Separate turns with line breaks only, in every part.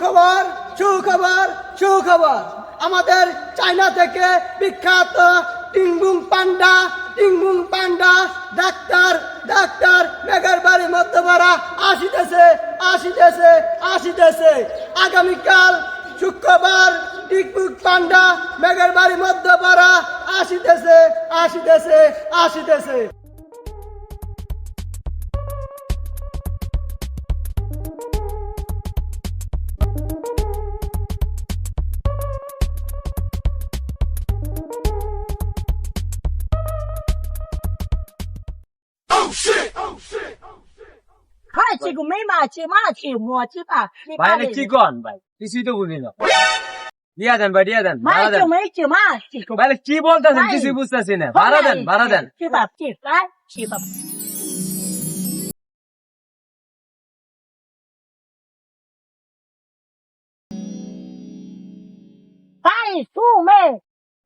সুখবর সুখবর সুখবর। আমাদের চায়না থেকে বিখ্যাত টিংবুং পান্ডা টিংবুং পান্ডা, ডাক্তার ডাক্তার মেঘের বাড়ি মধ্যপাড়া আসিতেছে আসিতেছে আসিতেছে। আগামীকাল শুক্রবার টিকবুক পান্ডা মেঘের বাড়ি মধ্যপাড়া আসিতেছে আসিতেছে আসিতেছে।
মাছি গো মেয়ে মাছি মাছি মাছি পা
ভাই না কি গন ভাই কিছুই তো বুঝি না দিয়া দেন ভাই দিয়া দেন ভাড়া দেন ভাই কি বলতেছেন কিছুই বুঝতেছি না ভাড়া দেন ভাড়া দেন
কি বাপ কি ভাই
কি
বাপ
ভাই
তুমি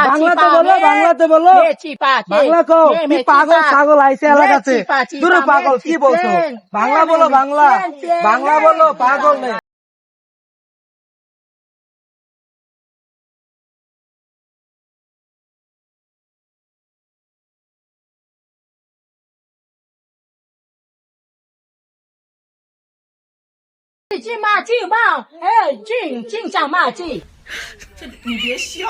বাংলাতে বলো বাংলাতে বলো।
মেচি পাচি
বাংলা কো
কি
পাগল পাগল আইছে এলাকাতে? দূরে পাগল কি বলছো? বাংলা বলো বাংলা। বাংলা বলো পাগল নে
进嘛进嘛，哎，进进讲嘛进。这你别笑。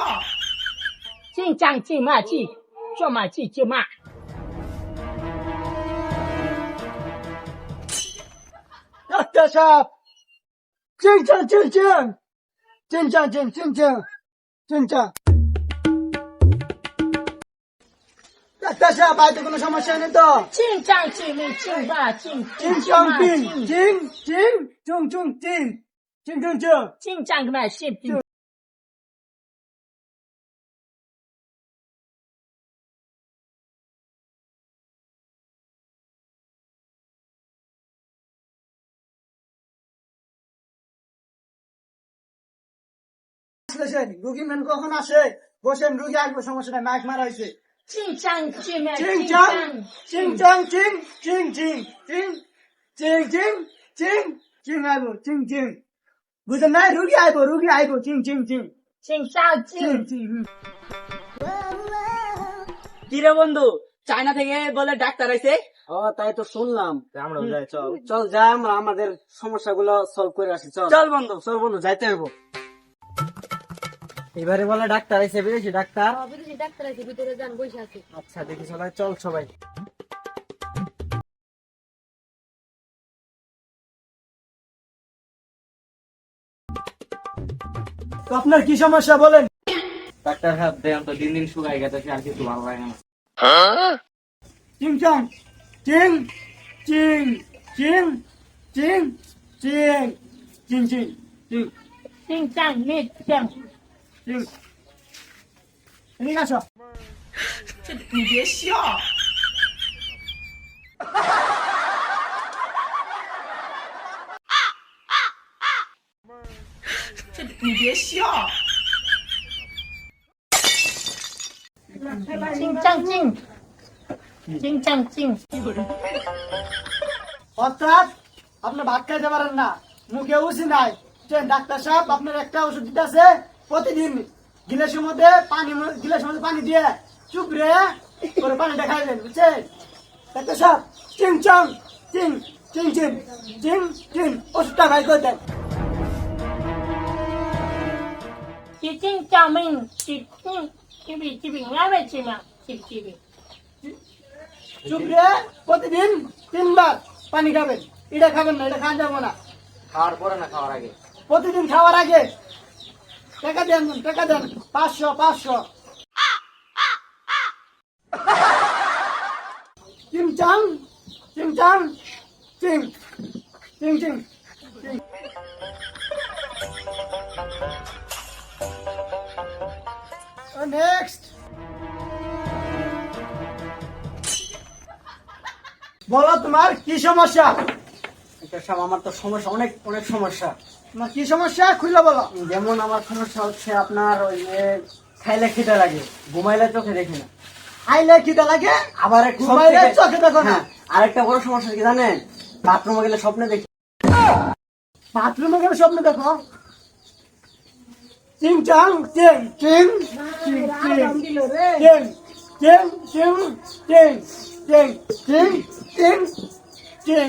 进讲进嘛进，做嘛进进嘛。
要得下，进进进进，进进进进进进。ডাক্তার বাড়িতে কোনো সমস্যা নেই তো?
চিং চাং চিং চিং বা
চিং চিং চং চিং চিং। চিং চুং চুং চিং চিং চুং
চুং চিং। চাং মা
শিব রুগী মেন কখন আসে? বসেন রুগী আসবে সমস্যা নাই মাইক মারা হয়েছে।
金张金嘛，
চিং
金
চাং
张
চিং চাং চিং চিং চিং চিং চিং চিং চিং চিং আইব চিং চিং বুঝলেন না রুগী আইব রুগী আইব চিং চিং চিং
金张
চিং
金，
চিং হুম।
কিরে বন্ধু চায়না থেকে বলে ডাক্তার আইছে
ও তাই তো শুনলাম আমরা যাই চল
চল যা আমরা আমাদের সমস্যাগুলো সলভ করে আসি চল চল বন্ধু চল বন্ধু যাইতে হইব এবারে বলে ডাক্তার আইছে বিদেশি ডাক্তার?
হ্যাঁ, বিদেশি ডাক্তার ভিতরে যান বসে আছে।
আচ্ছা দেখি সবাই চল সবাই।
তো আপনার কি সমস্যা বলেন?
ডাক্তার সাহেব দেখেন তো দিন দিন শুকাই গেছে আর কিছু ভালো লাগে না।
চিং চং চিং চিং চিং চিং চিং চিং চিং চিং।
চিং চাং নিট চাং। 金，
চিং এদিকে আসো
你别笑。你别笑。金张金，金张金，
অর্থাৎ আপনি ভাত খাইতে পারেন না মুখে উচি নাই চেন ডাক্তার সাহেব আপনার একটা ওষুধ দিতেছে প্রতিদিন গিলাসের মধ্যে পানি গিলাসের মধ্যে পানি দিয়ে চুপড়ে করে পানিটা খাইলেন বুঝছেন? ডাক্তার সাহেব চিং চং চিং চিং চিং চিং চিং ওষুধটা ভাই করে দেন।
চিচিং চাউমিন? চিচিং চিবি চিবি নামে চিনা চিপ চিবি
চুপড়ে প্রতিদিন তিনবার পানি খাবেন। এটা খাবেন না এটা খাওয়া যাব না।
খাওয়ার পরে না খাওয়ার আগে?
প্রতিদিন খাওয়ার আগে টাকা দেন টাকা দেন। পাঁচশো পাঁচশো। চিম চান চিম চান চিম চিম চিম নেক্সট। বলো তোমার কি সমস্যা?
ডাক্তার সাহেব আমার তো সমস্যা অনেক অনেক সমস্যা
তোমার কি সমস্যা খুলে বলো
যেমন আমার সমস্যা হচ্ছে আপনার ওই যে খাইলে খিদে লাগে ঘুমাইলে চোখে দেখি না
আইলে খিদা লাগে
আবার
ঘুমাইলে চোখে দেখো না
হ্যাঁ, আরেকটা বড় সমস্যা কি জানেন বাথরুমে গেলে স্বপ্নে দেখি
বাথরুমে গেলে স্বপ্ন দেখো চিং চাং চিং চিং চিং চিং চিং চিং চিং চিং চিং চিং চিং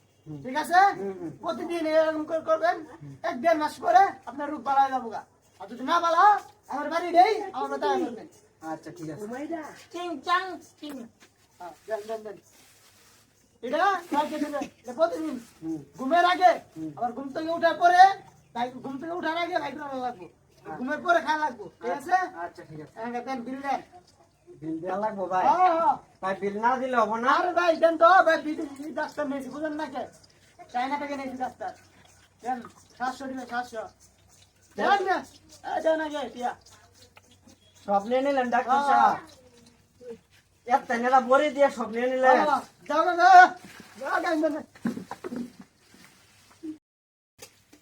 ঠিক আছে? প্রতিদিন এরকম করে করবেন। এক দেড় মাস করে আপনার রূপ বাড়ায় যাব গা আর যদি না বাড়া আমার বাড়ি নেই আমার বাতায়
আচ্ছা ঠিক আছে।
চিং চাং চিং
হ্যাঁ, আবার ঘুম থেকে উঠার পরে ঘুম থেকে উঠার আগে হ্যাঁ। ঘুমের পরে খাওয়া লাগবো। ঠিক আছে?
আচ্ছা,
হ্যাঁ, বিল
দেওয়া লাগবো ভাই?
হ্যাঁ, হ্যাঁ।
ভাই বিল না দিলে হব না?
আরে ভাই দেন তো ভাই বিল ডাক্তার নেছি বুঝেন না কে? চাইনা থেকে নেছি ডাক্তার দেন সাতশো দিবেন সাতশো। দেন না দেন আগে টিয়া
সব নিয়ে নিলেন ডাক্তার
হ্যাঁ।
সাহেব? এত নেলা বড়ি দিয়ে সব নিয়ে নিলেন।
দাও না দাও না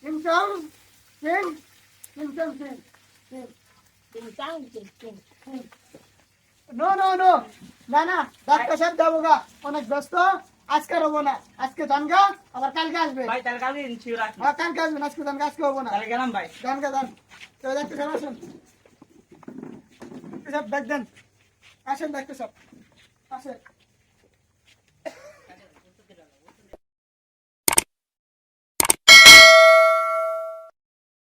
Ding dong, ding, ding dong, ding, ding, ding dong, ding,
ding, ding. No no
no. না না ডাক্তার সাহেব যাব গা। অনেক ব্যস্ত। আজকে রবো না। আজকে যান গা আবার কালকে আসবে।
ভাই তাহলে কালকে ইনসিউ রাখি
হ্যাঁ কালকে আসবেন আজকে যান গা, আজকে হব না।
তাহলে গেলাম ভাই।
যান গা যান তো ডাক্তার সাহেব আসুন। ডাক্তার সাহেব দেখ দেন। আসেন ডাক্তার সাহেব আসেন।